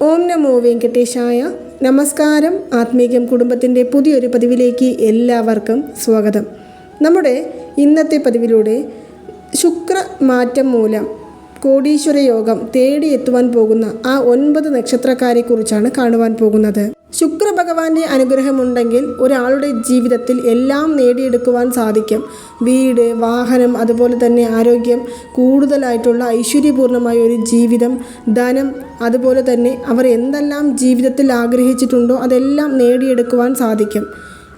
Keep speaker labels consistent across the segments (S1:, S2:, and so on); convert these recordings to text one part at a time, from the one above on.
S1: ഓം നമോ വെങ്കടേശായ. നമസ്കാരം. ആത്മീകം കുടുംബത്തിന്റെ പുതിയൊരു പതിവിലേക്ക് എല്ലാവർക്കും സ്വാഗതം. നമ്മുടെ ഇന്നത്തെ പതിവിലൂടെ ശുക്ര മാറ്റം മൂലം കോടീശ്വര യോഗം തേടിയെത്തുവാൻ പോകുന്ന ആ ഒൻപത് നക്ഷത്രക്കാരെക്കുറിച്ചാണ് കാണുവാൻ പോകുന്നത്. ശുക്ര ഭഗവാന്റെ അനുഗ്രഹമുണ്ടെങ്കിൽ ഒരാളുടെ ജീവിതത്തിൽ എല്ലാം നേടിയെടുക്കുവാൻ സാധിക്കും. വീട് വാഹനം അതുപോലെ തന്നെ ആരോഗ്യം കൂടുതലായിട്ടുള്ള ഐശ്വര്യപൂർണമായ ഒരു ജീവിതം ധനം അതുപോലെ തന്നെ അവർ എന്തെല്ലാം ജീവിതത്തിൽ ആഗ്രഹിച്ചിട്ടുണ്ടോ അതെല്ലാം നേടിയെടുക്കുവാൻ സാധിക്കും.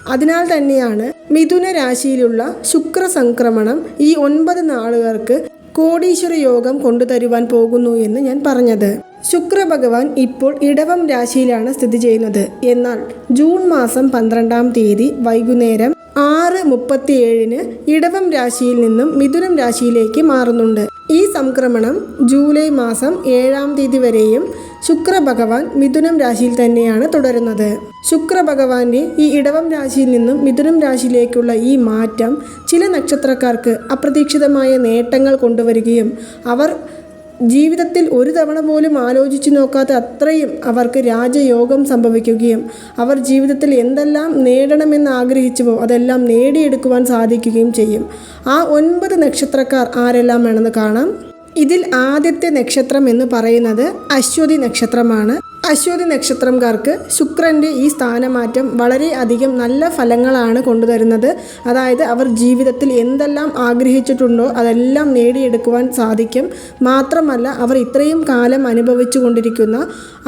S1: അതിനാൽ തന്നെയാണ് മിഥുന രാശിയിലുള്ള ശുക്ര സംക്രമണം ഈ ഒൻപത് നാളുകൾക്ക് കോടീശ്വര യോഗം കൊണ്ടുതരുവാൻ പോകുന്നു എന്ന് ഞാൻ പറഞ്ഞത്. ശുക്രഭഗവാൻ ഇപ്പോൾ ഇടവം രാശിയിലാണ് സ്ഥിതി ചെയ്യുന്നത്. എന്നാൽ ജൂൺ മാസം പന്ത്രണ്ടാം തീയതി വൈകുന്നേരം ആറ് മുപ്പത്തിയേഴിന് ഇടവം രാശിയിൽ നിന്നും മിഥുനം രാശിയിലേക്ക് മാറുന്നുണ്ട്. ഈ സംക്രമണം ജൂലൈ മാസം ഏഴാം തീയതി വരെയും ശുക്രഭഗവാൻ മിഥുനം രാശിയിൽ തന്നെയാണ് തുടരുന്നത്. ശുക്രഭഗവാന്റെ ഈ ഇടവം രാശിയിൽ നിന്നും മിഥുനം രാശിയിലേക്കുള്ള ഈ മാറ്റം ചില നക്ഷത്രക്കാർക്ക് അപ്രതീക്ഷിതമായ നേട്ടങ്ങൾ കൊണ്ടുവരികയും അവർ ജീവിതത്തിൽ ഒരു തവണ പോലും ആലോചിച്ചു നോക്കാത്ത അത്രയും അവർക്ക് രാജയോഗം സംഭവിക്കുകയും അവർ ജീവിതത്തിൽ എന്തെല്ലാം നേടണമെന്ന് ആഗ്രഹിച്ചുവോ അതെല്ലാം നേടിയെടുക്കുവാൻ സാധിക്കുകയും ചെയ്യും. ആ ഒൻപത് നക്ഷത്രക്കാർ ആരെല്ലാം വേണമെന്ന് കാണാം. ഇതിൽ ആദ്യത്തെ നക്ഷത്രം എന്ന് പറയുന്നത് അശ്വതി നക്ഷത്രമാണ്. അശ്വതി നക്ഷത്രംകാർക്ക് ശുക്രന്റെ ഈ സ്ഥാനമാറ്റം വളരെ അധികം നല്ല ഫലങ്ങളാണ് കൊണ്ടുതരുന്നത്. അതായത് അവർ ജീവിതത്തിൽ എന്തെല്ലാം ആഗ്രഹിച്ചിട്ടുണ്ടോ അതെല്ലാം നേടിയെടുക്കുവാൻ സാധിക്കും. മാത്രമല്ല അവർ ഇത്രയും കാലം അനുഭവിച്ചു കൊണ്ടിരിക്കുന്ന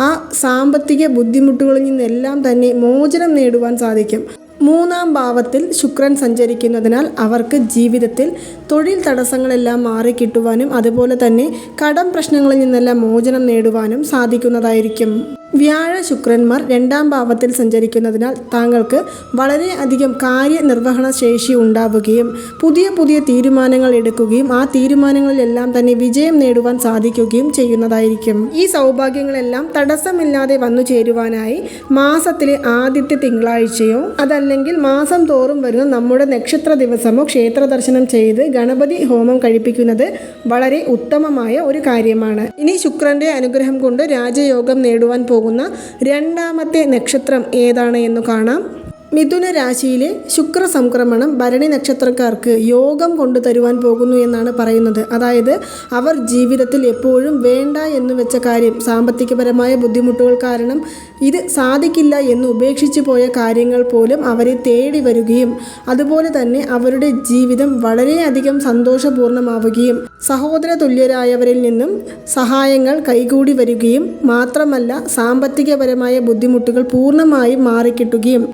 S1: ആ സാമ്പത്തിക ബുദ്ധിമുട്ടുകളിൽ നിന്നെല്ലാം തന്നെ മോചനം നേടുവാൻ സാധിക്കും. മൂന്നാം ഭാവത്തിൽ ശുക്രൻ സഞ്ചരിക്കുന്നതിനാൽ അവർക്ക് ജീവിതത്തിൽ തൊഴിൽ തടസ്സങ്ങളെല്ലാം മാറിക്കിട്ടുവാനും അതുപോലെ തന്നെ കടം പ്രശ്നങ്ങളിൽ നിന്നെല്ലാം മോചനം നേടുവാനും സാധിക്കുന്നതായിരിക്കും. വ്യാഴ ശുക്രന്മാർ രണ്ടാം ഭാവത്തിൽ സഞ്ചരിക്കുന്നതിനാൽ താങ്കൾക്ക് വളരെയധികം കാര്യനിർവഹണ ശേഷി ഉണ്ടാവുകയും പുതിയ പുതിയ തീരുമാനങ്ങൾ എടുക്കുകയും ആ തീരുമാനങ്ങളിലെല്ലാം തന്നെ വിജയം നേടുവാൻ സാധിക്കുകയും ചെയ്യുന്നതായിരിക്കും. ഈ സൗഭാഗ്യങ്ങളെല്ലാം തടസ്സമില്ലാതെ വന്നു ചേരുവാനായി മാസത്തിലെ ആദ്യത്തെ തിങ്കളാഴ്ചയോ അതല്ലെങ്കിൽ മാസം തോറും വരുന്ന നമ്മുടെ നക്ഷത്ര ദിവസമോ ക്ഷേത്ര ദർശനം ചെയ്ത് ഗണപതി ഹോമം കഴിപ്പിക്കുന്നത് വളരെ ഉത്തമമായ ഒരു കാര്യമാണ്. ഇനി ശുക്രന്റെ അനുഗ്രഹം കൊണ്ട് രാജയോഗം നേടുവാൻ പോകുന്ന രണ്ടാമത്തെ നക്ഷത്രം ഏതാണ് എന്ന് കാണാം. മിഥുന രാശിയിലെ ശുക്ര സംക്രമണം ഭരണി നക്ഷത്രക്കാർക്ക് യോഗം കൊണ്ടു തരുവാൻ പോകുന്നു എന്നാണ് പറയുന്നത്. അതായത് അവർ ജീവിതത്തിൽ എപ്പോഴും വേണ്ട എന്ന് വെച്ച കാര്യം സാമ്പത്തികപരമായ ബുദ്ധിമുട്ടുകൾ കാരണം ഇത് സാധിക്കില്ല എന്ന് ഉപേക്ഷിച്ചു പോയ കാര്യങ്ങൾ പോലും അവരെ തേടി വരികയും അതുപോലെ തന്നെ അവരുടെ ജീവിതം വളരെയധികം സന്തോഷപൂർണമാവുകയും സഹോദര തുല്യരായവരിൽ നിന്നും സഹായങ്ങൾ കൈകൂടി വരികയും മാത്രമല്ല സാമ്പത്തികപരമായ ബുദ്ധിമുട്ടുകൾ പൂർണമായും മാറിക്കിട്ടുകയും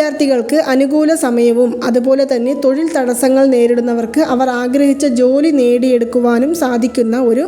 S1: വിദ്യാർത്ഥികൾക്ക് അനുകൂല സമയവും അതുപോലെ തന്നെ തൊഴിൽ തടസ്സങ്ങൾ നേരിടുന്നവർക്ക് അവർ ആഗ്രഹിച്ച ജോലി നേടിയെടുക്കുവാനും സാധിക്കുന്ന ഒരു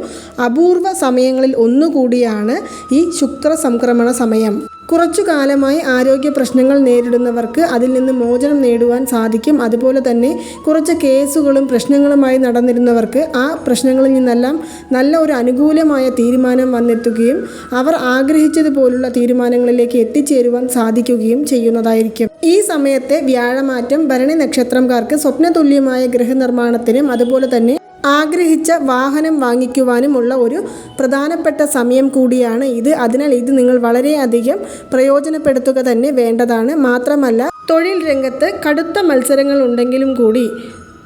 S1: അപൂർവ സമയങ്ങളിൽ ഒന്നുകൂടിയാണ് ഈ ശുക്ര സംക്രമണ സമയം. കുറച്ചു കാലമായി ആരോഗ്യ പ്രശ്നങ്ങൾ നേരിടുന്നവർക്ക് അതിൽ നിന്ന് മോചനം നേടുവാൻ സാധിക്കും. അതുപോലെ തന്നെ കുറച്ച് കേസുകളും പ്രശ്നങ്ങളുമായി നടന്നിരുന്നവർക്ക് ആ പ്രശ്നങ്ങളിൽ നിന്നെല്ലാം നല്ല ഒരു അനുകൂലമായ തീരുമാനം വന്നെത്തുകയും അവർ ആഗ്രഹിച്ചതുപോലുള്ള തീരുമാനങ്ങളിലേക്ക് എത്തിച്ചേരുവാൻ സാധിക്കുകയും ചെയ്യുന്നതായിരിക്കും. ഈ സമയത്തെ വ്യാഴമാറ്റം ഭരണി നക്ഷത്രംകാർക്ക് സ്വപ്നതുല്യമായ ഗൃഹനിർമ്മാണത്തിനും അതുപോലെ തന്നെ ആഗ്രഹിച്ച വാഹനം വാങ്ങിക്കുവാനുമുള്ള ഒരു പ്രധാനപ്പെട്ട സമയം കൂടിയാണ് ഇത്. അതിനാൽ ഇത് നിങ്ങൾ വളരെയധികം പ്രയോജനപ്പെടുത്തുക തന്നെ വേണ്ടതാണ്. മാത്രമല്ല തൊഴിൽ രംഗത്ത് കടുത്ത മത്സരങ്ങൾ ഉണ്ടെങ്കിലും കൂടി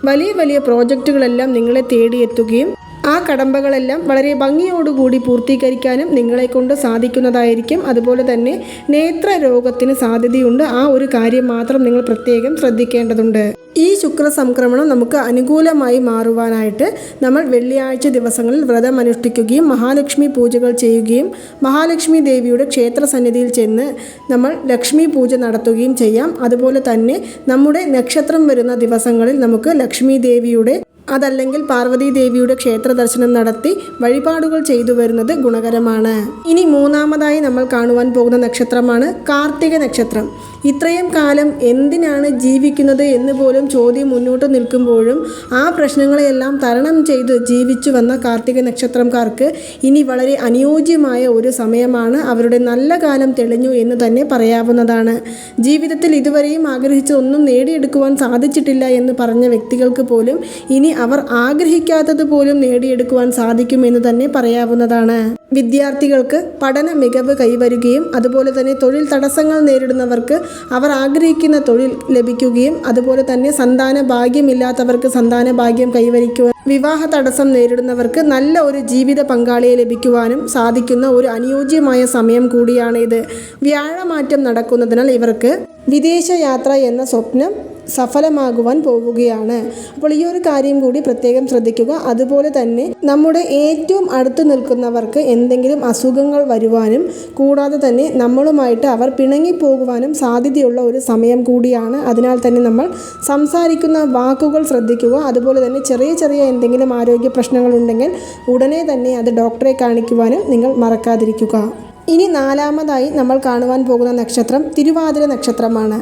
S1: വലിയ വലിയ പ്രോജക്റ്റുകളെല്ലാം നിങ്ങളെ തേടിയെത്തുകയും ആ കടമ്പകളെല്ലാം വളരെ ഭംഗിയോടുകൂടി പൂർത്തീകരിക്കാനും നിങ്ങളെ കൊണ്ട് സാധിക്കുന്നതായിരിക്കും. അതുപോലെ തന്നെ നേത്ര രോഗത്തിന് സാധ്യതയുണ്ട്. ആ ഒരു കാര്യം മാത്രം നിങ്ങൾ പ്രത്യേകം ശ്രദ്ധിക്കേണ്ടതുണ്ട്. ഈ ശുക്ര സംക്രമണം നമുക്ക് അനുകൂലമായി മാറുവാനായിട്ട് നമ്മൾ വെള്ളിയാഴ്ച ദിവസങ്ങളിൽ വ്രതം അനുഷ്ഠിക്കുകയും മഹാലക്ഷ്മി പൂജകൾ ചെയ്യുകയും മഹാലക്ഷ്മി ദേവിയുടെ ക്ഷേത്ര സന്നിധിയിൽ ചെന്ന് നമ്മൾ ലക്ഷ്മി പൂജ നടത്തുകയും ചെയ്യാം. അതുപോലെ തന്നെ നമ്മുടെ നക്ഷത്രം വരുന്ന ദിവസങ്ങളിൽ നമുക്ക് ലക്ഷ്മി ദേവിയുടെ അതല്ലെങ്കിൽ പാർവതി ദേവിയുടെ ക്ഷേത്ര ദർശനം നടത്തി വഴിപാടുകൾ ചെയ്തു വരുന്നത് ഗുണകരമാണ്. ഇനി മൂന്നാമതായി നമ്മൾ കാണുവാൻ പോകുന്ന നക്ഷത്രമാണ് കാർത്തിക നക്ഷത്രം. ഇത്രയും കാലം എന്തിനാണ് ജീവിക്കുന്നത് എന്ന് പോലും ചോദ്യം മുന്നോട്ട് നിൽക്കുമ്പോഴും ആ പ്രശ്നങ്ങളെയെല്ലാം തരണം ചെയ്ത് ജീവിച്ചു വന്ന കാർത്തിക നക്ഷത്രംകാർക്ക് ഇനി വളരെ അനുയോജ്യമായ ഒരു സമയമാണ് അവരുടെ നല്ല കാലം തെളിഞ്ഞു എന്ന് തന്നെ പറയാവുന്നതാണ്. ജീവിതത്തിൽ ഇതുവരെയും ആഗ്രഹിച്ച ഒന്നും നേടിയെടുക്കുവാൻ സാധിച്ചിട്ടില്ല എന്ന് പറഞ്ഞ വ്യക്തികൾക്ക് പോലും ഇനി അവർ ആഗ്രഹിക്കാത്തത് പോലും നേടിയെടുക്കുവാൻ സാധിക്കുമെന്ന് തന്നെ പറയാവുന്നതാണ്. വിദ്യാർത്ഥികൾക്ക് പഠന മികവ് കൈവരുകയും അതുപോലെ തന്നെ തൊഴിൽ തടസ്സങ്ങൾ നേരിടുന്നവർക്ക് അവർ ആഗ്രഹിക്കുന്ന തൊഴിൽ ലഭിക്കുകയും അതുപോലെ തന്നെ സന്താന ഭാഗ്യമില്ലാത്തവർക്ക് സന്താന ഭാഗ്യം കൈവരിക്കുക വിവാഹ തടസ്സം നേരിടുന്നവർക്ക് നല്ല ഒരു ജീവിത പങ്കാളിയെ ലഭിക്കുവാനും സാധിക്കുന്ന ഒരു അനുയോജ്യമായ സമയം കൂടിയാണ് ഇത് വ്യാഴമാറ്റം നടക്കുന്നതിനാൽ ഇവർക്ക് വിദേശയാത്ര എന്ന സ്വപ്നം സഫലമാകുവാൻ പോവുകയാണ്. അപ്പോൾ ഈ ഒരു കാര്യം കൂടി പ്രത്യേകം ശ്രദ്ധിക്കുക. അതുപോലെ തന്നെ നമ്മുടെ ഏറ്റവും അടുത്ത് നിൽക്കുന്നവർക്ക് എന്തെങ്കിലും അസുഖങ്ങൾ വരുവാനും കൂടാതെ തന്നെ നമ്മളുമായിട്ട് അവർ പിണങ്ങിപ്പോകുവാനും സാധ്യതയുള്ള ഒരു സമയം കൂടിയാണ്. അതിനാൽ തന്നെ നമ്മൾ സംസാരിക്കുന്ന വാക്കുകൾ ശ്രദ്ധിക്കുക. അതുപോലെ തന്നെ ചെറിയ ചെറിയ എന്തെങ്കിലും ആരോഗ്യ പ്രശ്നങ്ങളുണ്ടെങ്കിൽ ഉടനെ തന്നെ അത് ഡോക്ടറെ കാണിക്കുവാനും നിങ്ങൾ മറക്കാതിരിക്കുക. ഇനി നാലാമതായി നമ്മൾ കാണുവാൻ പോകുന്ന നക്ഷത്രം തിരുവാതിര നക്ഷത്രമാണ്.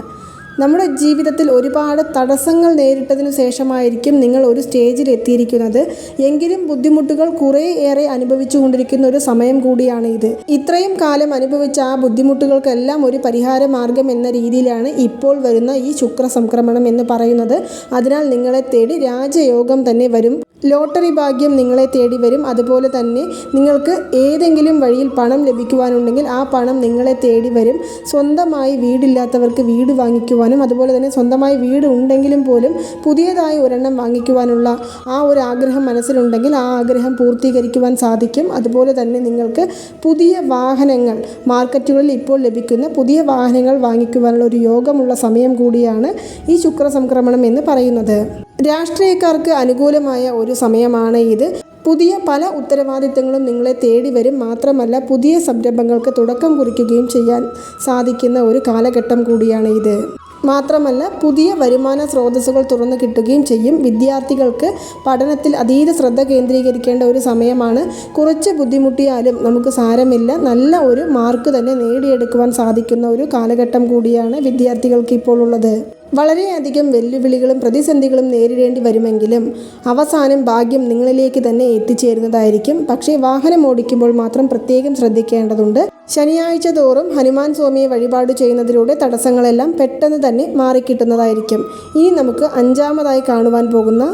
S1: നമ്മുടെ ജീവിതത്തിൽ ഒരുപാട് തടസ്സങ്ങൾ നേരിട്ടതിനു ശേഷമായിരിക്കും നിങ്ങൾ ഒരു സ്റ്റേജിൽ എത്തിയിരിക്കുന്നത്. എങ്കിലും ബുദ്ധിമുട്ടുകൾ കുറേ ഏറെ അനുഭവിച്ചു കൊണ്ടിരിക്കുന്ന ഒരു സമയം കൂടിയാണ് ഇത്. ഇത്രയും കാലം അനുഭവിച്ച ആ ബുദ്ധിമുട്ടുകൾക്കെല്ലാം ഒരു പരിഹാര മാർഗം എന്ന രീതിയിലാണ് ഇപ്പോൾ വരുന്ന ഈ ശുക്ര സംക്രമണം എന്ന് പറയുന്നത്. അതിനാൽ നിങ്ങളെ തേടി രാജയോഗം തന്നെ വരും. ലോട്ടറി ഭാഗ്യം നിങ്ങളെ തേടി വരും. അതുപോലെ തന്നെ നിങ്ങൾക്ക് ഏതെങ്കിലും വഴിയിൽ പണം ലഭിക്കുവാനുണ്ടെങ്കിൽ ആ പണം നിങ്ങളെ തേടി വരും. സ്വന്തമായി വീടില്ലാത്തവർക്ക് വീട് വാങ്ങിക്കുവാനും അതുപോലെ തന്നെ സ്വന്തമായി വീട് ഉണ്ടെങ്കിലും പോലും പുതിയതായി ഒരെണ്ണം വാങ്ങിക്കുവാനുള്ള ആ ഒരു ആഗ്രഹം മനസ്സിലുണ്ടെങ്കിൽ ആ ആഗ്രഹം പൂർത്തീകരിക്കുവാൻ സാധിക്കും. അതുപോലെ തന്നെ നിങ്ങൾക്ക് പുതിയ വാഹനങ്ങൾ മാർക്കറ്റുകളിൽ ഇപ്പോൾ ലഭിക്കുന്ന പുതിയ വാഹനങ്ങൾ വാങ്ങിക്കുവാനുള്ള ഒരു യോഗമുള്ള സമയം കൂടിയാണ് ഈ ശുക്ര സംക്രമണം എന്ന് പറയുന്നത്. രാഷ്ട്രീയക്കാർക്ക് അനുകൂലമായ ഒരു സമയമാണ് ഇത്. പുതിയ പല ഉത്തരവാദിത്തങ്ങളും നിങ്ങളെ തേടി വരും. മാത്രമല്ല പുതിയ സംരംഭങ്ങൾക്ക് തുടക്കം കുറിക്കുകയും ചെയ്യാൻ സാധിക്കുന്ന ഒരു കാലഘട്ടം കൂടിയാണ് ഇത്. മാത്രമല്ല പുതിയ വരുമാന സ്രോതസ്സുകൾ തുറന്നു കിട്ടുകയും ചെയ്യും. വിദ്യാർത്ഥികൾക്ക് പഠനത്തിൽ അതീത ശ്രദ്ധ കേന്ദ്രീകരിക്കേണ്ട ഒരു സമയമാണ്. കുറച്ച് ബുദ്ധിമുട്ടിയാലും നമുക്ക് സാരമില്ല. നല്ല ഒരു മാർക്ക് തന്നെ നേടിയെടുക്കുവാൻ സാധിക്കുന്ന ഒരു കാലഘട്ടം കൂടിയാണ് വിദ്യാർത്ഥികൾക്ക് ഇപ്പോൾ ഉള്ളത്. വളരെയധികം വെല്ലുവിളികളും പ്രതിസന്ധികളും നേരിടേണ്ടി വരുമെങ്കിലും അവസാനം ഭാഗ്യം നിങ്ങളിലേക്ക് തന്നെ എത്തിച്ചേരുന്നതായിരിക്കും. പക്ഷേ വാഹനം ഓടിക്കുമ്പോൾ മാത്രം പ്രത്യേകം ശ്രദ്ധിക്കേണ്ടതുണ്ട്. ശനിയാഴ്ച തോറും ഹനുമാൻ സ്വാമിയെ വഴിപാട് ചെയ്യുന്നതിലൂടെ തടസ്സങ്ങളെല്ലാം പെട്ടെന്ന് തന്നെ മാറിക്കിട്ടുന്നതായിരിക്കും. ഇനി നമുക്ക് അഞ്ചാമതായി കാണുവാൻ പോകുന്ന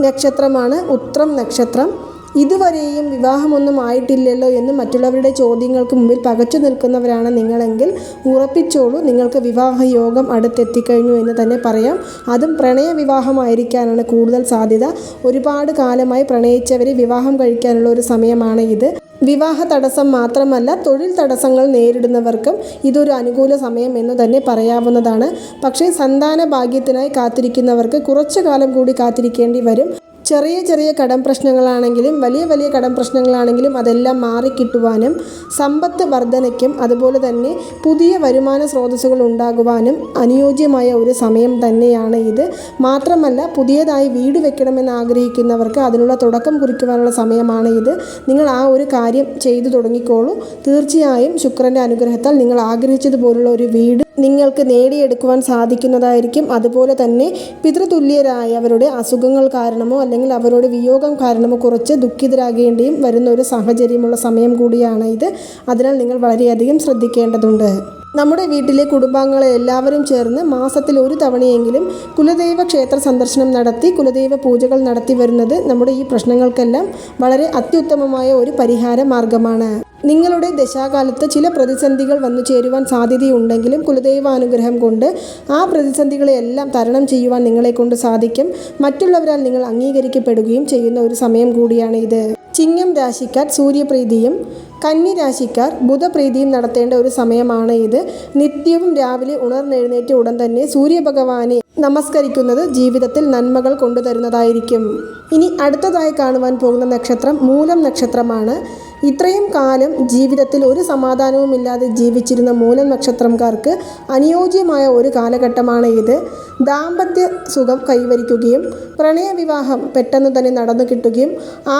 S1: നക്ഷത്രമാണ് ഉത്രം നക്ഷത്രം. ഇതുവരെയും വിവാഹമൊന്നും ആയിട്ടില്ലല്ലോ എന്ന് മറ്റുള്ളവരുടെ ചോദ്യങ്ങൾക്ക് മുമ്പിൽ പകച്ചു നിൽക്കുന്നവരാണ് നിങ്ങളെങ്കിൽ ഉറപ്പിച്ചോളൂ നിങ്ങൾക്ക് വിവാഹ യോഗം അടുത്തെത്തിക്കഴിഞ്ഞു എന്ന് തന്നെ പറയാം. അതും പ്രണയ വിവാഹമായിരിക്കാനാണ് കൂടുതൽ സാധ്യത. ഒരുപാട് കാലമായി പ്രണയിച്ചവരെ വിവാഹം കഴിക്കാനുള്ള ഒരു സമയമാണ് ഇത് വിവാഹ തടസ്സം മാത്രമല്ല തൊഴിൽ തടസ്സങ്ങൾ നേരിടുന്നവർക്കും ഇതൊരു അനുകൂല സമയം എന്ന് തന്നെ പറയാവുന്നതാണ്. പക്ഷേ സന്താന ഭാഗ്യത്തിനായി കാത്തിരിക്കുന്നവർക്ക് കുറച്ചു കാലം കൂടി കാത്തിരിക്കേണ്ടി വരും. ചെറിയ ചെറിയ കടം പ്രശ്നങ്ങളാണെങ്കിലും വലിയ വലിയ കടം പ്രശ്നങ്ങളാണെങ്കിലും അതെല്ലാം മാറിക്കിട്ടുവാനും സമ്പത്ത് വർധനയ്ക്കും അതുപോലെ തന്നെ പുതിയ വരുമാന സ്രോതസ്സുകൾ ഉണ്ടാകുവാനും അനുയോജ്യമായ ഒരു സമയം തന്നെയാണ് ഇത്. മാത്രമല്ല പുതിയതായി വീട് വെക്കണമെന്ന് ആഗ്രഹിക്കുന്നവർക്ക് അതിനുള്ള തുടക്കം കുറിക്കുവാനുള്ള സമയമാണ് ഇത്. നിങ്ങൾ ആ ഒരു കാര്യം ചെയ്തു തുടങ്ങിക്കോളൂ. തീർച്ചയായും ശുക്രന്റെ അനുഗ്രഹത്താൽ നിങ്ങൾ ആഗ്രഹിച്ചതുപോലുള്ള ഒരു വീട് നിങ്ങൾക്ക് നേടിയെടുക്കുവാൻ സാധിക്കുന്നതായിരിക്കും. അതുപോലെ തന്നെ പിതൃതുല്യരായവരുടെ അസുഖങ്ങൾ കാരണമോ അല്ലെങ്കിൽ അവരുടെ വിയോഗം കാരണമോ കുറച്ച് ദുഃഖിതരാകേണ്ടിയും വരുന്ന ഒരു സാഹചര്യമുള്ള സമയം കൂടിയാണ് ഇത്. അതിനാൽ നിങ്ങൾ വളരെയധികം ശ്രദ്ധിക്കേണ്ടതുണ്ട്. നമ്മുടെ വീട്ടിലെ കുടുംബാംഗങ്ങളെ എല്ലാവരും ചേർന്ന് മാസത്തിൽ ഒരു തവണയെങ്കിലും കുലദൈവ ക്ഷേത്ര സന്ദർശനം നടത്തി കുലദൈവ പൂജകൾ നടത്തി വരുന്നത് നമ്മുടെ ഈ പ്രശ്നങ്ങൾക്കെല്ലാം വളരെ അത്യുത്തമമായ ഒരു പരിഹാര മാർഗമാണ്. നിങ്ങളുടെ ദശാകാലത്ത് ചില പ്രതിസന്ധികൾ വന്നു ചേരുവാൻ സാധ്യതയുണ്ടെങ്കിലും കുലദൈവാനുഗ്രഹം കൊണ്ട് ആ പ്രതിസന്ധികളെയെല്ലാം തരണം ചെയ്യുവാൻ നിങ്ങളെ കൊണ്ട് സാധിക്കും. മറ്റുള്ളവരാൽ നിങ്ങൾ അംഗീകരിക്കപ്പെടുകയും ചെയ്യുന്ന ഒരു സമയം കൂടിയാണ് ഇത് ചിങ്ങം രാശിക്കാർ സൂര്യപ്രീതിയും കന്നി രാശിക്കാർ ബുധപ്രീതിയും നടത്തേണ്ട ഒരു സമയമാണ് ഇത് നിത്യവും രാവിലെ ഉണർന്നെഴുന്നേറ്റ ഉടൻ തന്നെ സൂര്യഭഗവാനെ നമസ്കരിക്കുന്നത് ജീവിതത്തിൽ നന്മകൾ കൊണ്ടുതരുന്നതായിരിക്കും. ഇനി അടുത്തതായി കാണുവാൻ പോകുന്ന നക്ഷത്രം മൂലം നക്ഷത്രമാണ്. ഇത്രയും കാലം ജീവിതത്തിൽ ഒരു സമാധാനവുമില്ലാതെ ജീവിച്ചിരുന്ന മൂലം നക്ഷത്രംകാർക്ക് അനുയോജ്യമായ ഒരു കാലഘട്ടമാണ് ഇത്. ദാമ്പത്യ സുഖം കൈവരിക്കുകയും പ്രണയവിവാഹം പെട്ടെന്ന് തന്നെ നടന്നു കിട്ടുകയും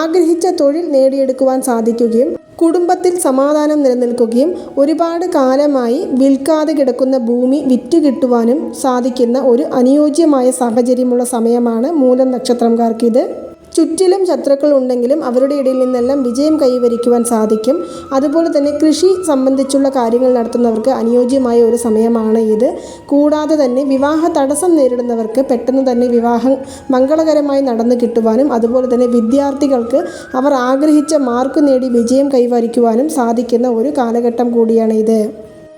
S1: ആഗ്രഹിച്ച തൊഴിൽ നേടിയെടുക്കുവാൻ സാധിക്കുകയും കുടുംബത്തിൽ സമാധാനം നിലനിൽക്കുകയും ഒരുപാട് കാലമായി വിൽക്കാതെ കിടക്കുന്ന ഭൂമി വിറ്റുകിട്ടുവാനും സാധിക്കുന്ന ഒരു അനുയോജ്യമായ സാഹചര്യമുള്ള സമയമാണ് മൂലം നക്ഷത്രംകാർക്കിത്. ചുറ്റിലും ശത്രുക്കൾ ഉണ്ടെങ്കിലും അവരുടെ ഇടയിൽ നിന്നെല്ലാം വിജയം കൈവരിക്കുവാൻ സാധിക്കും. അതുപോലെ തന്നെ കൃഷി സംബന്ധിച്ചുള്ള കാര്യങ്ങൾ നടത്തുന്നവർക്ക് അനുയോജ്യമായ ഒരു സമയമാണ് ഇത്. കൂടാതെ തന്നെ വിവാഹ തടസ്സം നേരിടുന്നവർക്ക് പെട്ടെന്ന് തന്നെ വിവാഹം മംഗളകരമായി നടന്നു കിട്ടുവാനും അതുപോലെ തന്നെ വിദ്യാർത്ഥികൾക്ക് അവർ ആഗ്രഹിച്ച മാർക്ക് നേടി വിജയം കൈവരിക്കുവാനും സാധിക്കുന്ന ഒരു കാലഘട്ടം കൂടിയാണ് ഇത്.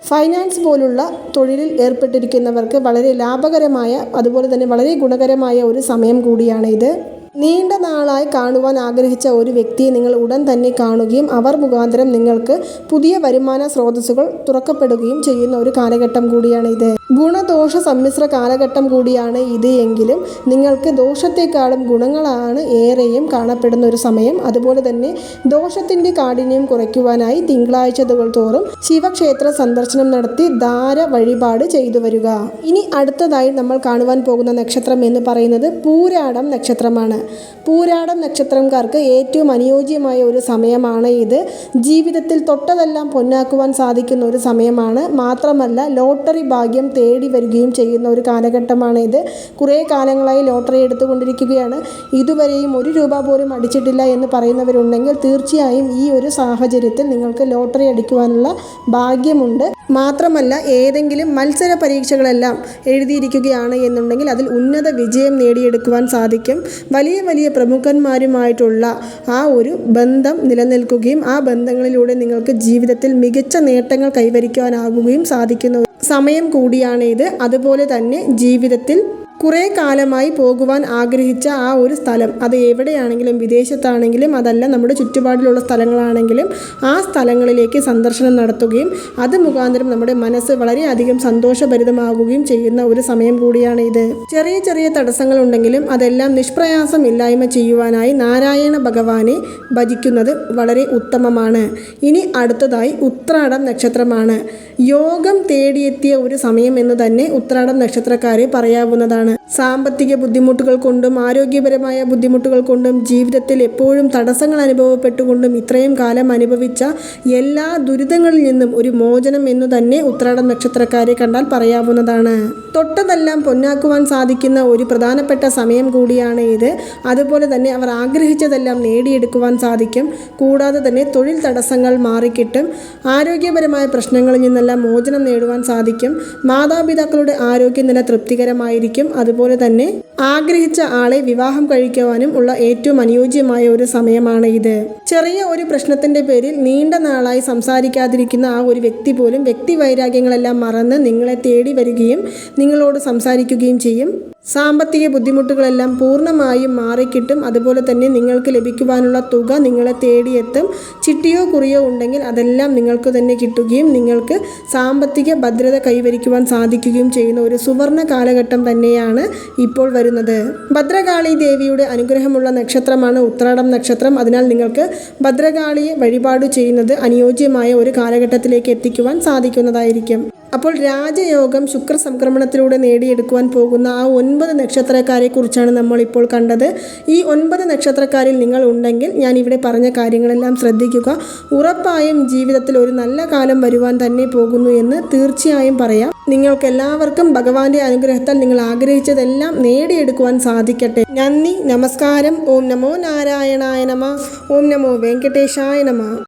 S1: ഫൈനാൻസ് പോലുള്ള തൊഴിലിൽ ഏർപ്പെട്ടിരിക്കുന്നവർക്ക് വളരെ ലാഭകരമായ അതുപോലെ തന്നെ വളരെ ഗുണകരമായ ഒരു സമയം കൂടിയാണ് ഇത്. നീണ്ട നാളായി കാണുവാൻ ആഗ്രഹിച്ച ഒരു വ്യക്തിയെ നിങ്ങൾ ഉടൻ തന്നെ കാണുകയും അവർ മുഖാന്തരം നിങ്ങൾക്ക് പുതിയ വരുമാന സ്രോതസ്സുകൾ തുറക്കപ്പെടുകയും ചെയ്യുന്ന ഒരു കാലഘട്ടം കൂടിയാണ് ഇത് ഗുണദോഷ സമ്മിശ്ര കാലഘട്ടം കൂടിയാണ് ഇത് എങ്കിലും നിങ്ങൾക്ക് ദോഷത്തെക്കാളും ഗുണങ്ങളാണ് ഏറെയും കാണപ്പെടുന്ന ഒരു സമയം. അതുപോലെ തന്നെ ദോഷത്തിന്റെ കാഠിന്യം കുറയ്ക്കുവാനായി തിങ്കളാഴ്ചതുകൾ തോറും ശിവക്ഷേത്ര സന്ദർശനം നടത്തി ധാര വഴിപാട് ചെയ്തു വരിക. ഇനി അടുത്തതായി നമ്മൾ കാണുവാൻ പോകുന്ന നക്ഷത്രം എന്ന് പറയുന്നത് പൂരാടം നക്ഷത്രമാണ്. പൂരാടം നക്ഷത്രംകാർക്ക് ഏറ്റവും അനുയോജ്യമായ ഒരു സമയമാണ് ഇത്. ജീവിതത്തിൽ തൊട്ടതെല്ലാം പൊന്നാക്കുവാൻ സാധിക്കുന്ന ഒരു സമയമാണ്. മാത്രമല്ല ലോട്ടറി ഭാഗ്യം തേടി വരികയും ചെയ്യുന്ന ഒരു കാലഘട്ടമാണ് ഇത് കുറേ കാലങ്ങളായി ലോട്ടറി എടുത്തുകൊണ്ടിരിക്കുകയാണ്. ഇതുവരെയും ഒരു രൂപ പോലും അടിച്ചിട്ടില്ല എന്ന് പറയുന്നവരുണ്ടെങ്കിൽ തീർച്ചയായും ഈ ഒരു സാഹചര്യത്തിൽ നിങ്ങൾക്ക് ലോട്ടറി അടിക്കുവാനുള്ള ഭാഗ്യമുണ്ട്. മാത്രമല്ല ഏതെങ്കിലും മത്സര പരീക്ഷകളെല്ലാം എഴുതിയിരിക്കുകയാണ് എന്നുണ്ടെങ്കിൽ അതിൽ ഉന്നത വിജയം നേടിയെടുക്കുവാൻ സാധിക്കും. വലിയ വലിയ പ്രമുഖന്മാരുമായിട്ടുള്ള ആ ഒരു ബന്ധം നിലനിൽക്കുകയും ആ ബന്ധങ്ങളിലൂടെ നിങ്ങൾക്ക് ജീവിതത്തിൽ മികച്ച നേട്ടങ്ങൾ കൈവരിക്കുവാനാകുകയും സാധിക്കുന്നു. സമയം കൂടിയാണ് ഇത് അതുപോലെ തന്നെ ജീവിതത്തിൽ കുറേ കാലമായി പോകുവാൻ ആഗ്രഹിച്ച ആ ഒരു സ്ഥലം. അത് എവിടെയാണെങ്കിലും വിദേശത്താണെങ്കിലും അതല്ല നമ്മുടെ ചുറ്റുപാടിലുള്ള സ്ഥലങ്ങളാണെങ്കിലും ആ സ്ഥലങ്ങളിലേക്ക് സന്ദർശനം നടത്തുകയും അത് മുഖാന്തരം നമ്മുടെ മനസ്സ് വളരെയധികം സന്തോഷഭരിതമാകുകയും ചെയ്യുന്ന ഒരു സമയം കൂടിയാണ് ഇത്. ചെറിയ ചെറിയ തടസ്സങ്ങളുണ്ടെങ്കിലും അതെല്ലാം നിഷ്പ്രയാസം ഇല്ലായ്മ ചെയ്യുവാനായി നാരായണ ഭഗവാനെ ഭജിക്കുന്നത് വളരെ ഉത്തമമാണ്. ഇനി അടുത്തതായി ഉത്രാടം നക്ഷത്രമാണ്. യോഗം തേടിയെത്തിയ ഒരു സമയം എന്ന് തന്നെ ഉത്രാടം നക്ഷത്രക്കാരെ പറയാവുന്നതാണ്. സാമ്പത്തിക ബുദ്ധിമുട്ടുകൾ കൊണ്ടും ആരോഗ്യപരമായ ബുദ്ധിമുട്ടുകൾ കൊണ്ടും ജീവിതത്തിൽ എപ്പോഴും തടസ്സങ്ങൾ അനുഭവപ്പെട്ടുകൊണ്ടും ഇത്രയും കാലം അനുഭവിച്ച എല്ലാ ദുരിതങ്ങളിൽ നിന്നും ഒരു മോചനം എന്നു തന്നെ ഉത്രാടം നക്ഷത്രക്കാരെ കണ്ടാൽ പറയാവുന്നതാണ്. തൊട്ടതെല്ലാം പൊന്നാക്കുവാൻ സാധിക്കുന്ന ഒരു പ്രധാനപ്പെട്ട സമയം കൂടിയാണ് ഇത്. അതുപോലെ തന്നെ അവർ ആഗ്രഹിച്ചതെല്ലാം നേടിയെടുക്കുവാൻ സാധിക്കും. കൂടാതെ തന്നെ തൊഴിൽ തടസ്സങ്ങൾ മാറിക്കിട്ടും. ആരോഗ്യപരമായ പ്രശ്നങ്ങളിൽ നിന്നെല്ലാം മോചനം നേടുവാൻ സാധിക്കും. മാതാപിതാക്കളുടെ ആരോഗ്യനില തൃപ്തികരമായിരിക്കും. അതുപോലെ തന്നെ ആഗ്രഹിച്ച ആളെ വിവാഹം കഴിക്കുവാനും ഉള്ള ഏറ്റവും അനുയോജ്യമായ ഒരു സമയമാണ് ഇത്. ചെറിയ ഒരു പ്രശ്നത്തിന്റെ പേരിൽ നീണ്ട നാളായി സംസാരിക്കാതിരിക്കുന്ന ആ ഒരു വ്യക്തി പോലും വ്യക്തി വൈരാഗ്യങ്ങളെല്ലാം മറന്ന് നിങ്ങളെ തേടി വരികയും നിങ്ങളോട് സംസാരിക്കുകയും ചെയ്യും. സാമ്പത്തിക ബുദ്ധിമുട്ടുകളെല്ലാം പൂർണമായും മാറിക്കിട്ടും. അതുപോലെ തന്നെ നിങ്ങൾക്ക് ലഭിക്കുവാനുള്ള തുക നിങ്ങളെ തേടിയെത്തും. ചിട്ടിയോ കുറിയോ ഉണ്ടെങ്കിൽ അതെല്ലാം നിങ്ങൾക്ക് തന്നെ കിട്ടുകയും നിങ്ങൾക്ക് സാമ്പത്തിക ഭദ്രത കൈവരിക്കുവാൻ സാധിക്കുകയും ചെയ്യുന്ന ഒരു സുവർണ കാലഘട്ടം തന്നെയാണ് ഇപ്പോൾ വരുന്നത്. ഭദ്രകാളി ദേവിയുടെ അനുഗ്രഹമുള്ള നക്ഷത്രമാണ് ഉത്രാടം നക്ഷത്രം. അതിനാൽ നിങ്ങൾക്ക് ഭദ്രകാളിയെ വഴിപാട് ചെയ്യുന്നത് അനുയോജ്യമായ ഒരു കാലഘട്ടത്തിലേക്ക് എത്തിക്കുവാൻ സാധിക്കുന്നതായിരിക്കും. അപ്പോൾ രാജയോഗം ശുക്ര സംക്രമണത്തിലൂടെ നേടിയെടുക്കുവാൻ പോകുന്ന ആ ഒൻപത് നക്ഷത്രക്കാരെ കുറിച്ചാണ് നമ്മളിപ്പോൾ കണ്ടത്. ഈ ഒൻപത് നക്ഷത്രക്കാരിൽ നിങ്ങൾ ഉണ്ടെങ്കിൽ ഞാൻ ഇവിടെ പറഞ്ഞ കാര്യങ്ങളെല്ലാം ശ്രദ്ധിക്കുക. ഉറപ്പായും ജീവിതത്തിൽ ഒരു നല്ല കാലം വരുവാൻ തന്നെ പോകുന്നു എന്ന് തീർച്ചയായും പറയാം. നിങ്ങൾക്ക് എല്ലാവർക്കും ഭഗവാന്റെ അനുഗ്രഹത്താൽ നിങ്ങൾ ആഗ്രഹിച്ചതെല്ലാം നേടിയെടുക്കുവാൻ സാധിക്കട്ടെ. നന്ദി നമസ്കാരം. ഓം നമോ നാരായണായ നമ. ഓം നമോ വെങ്കടേശായ നമ.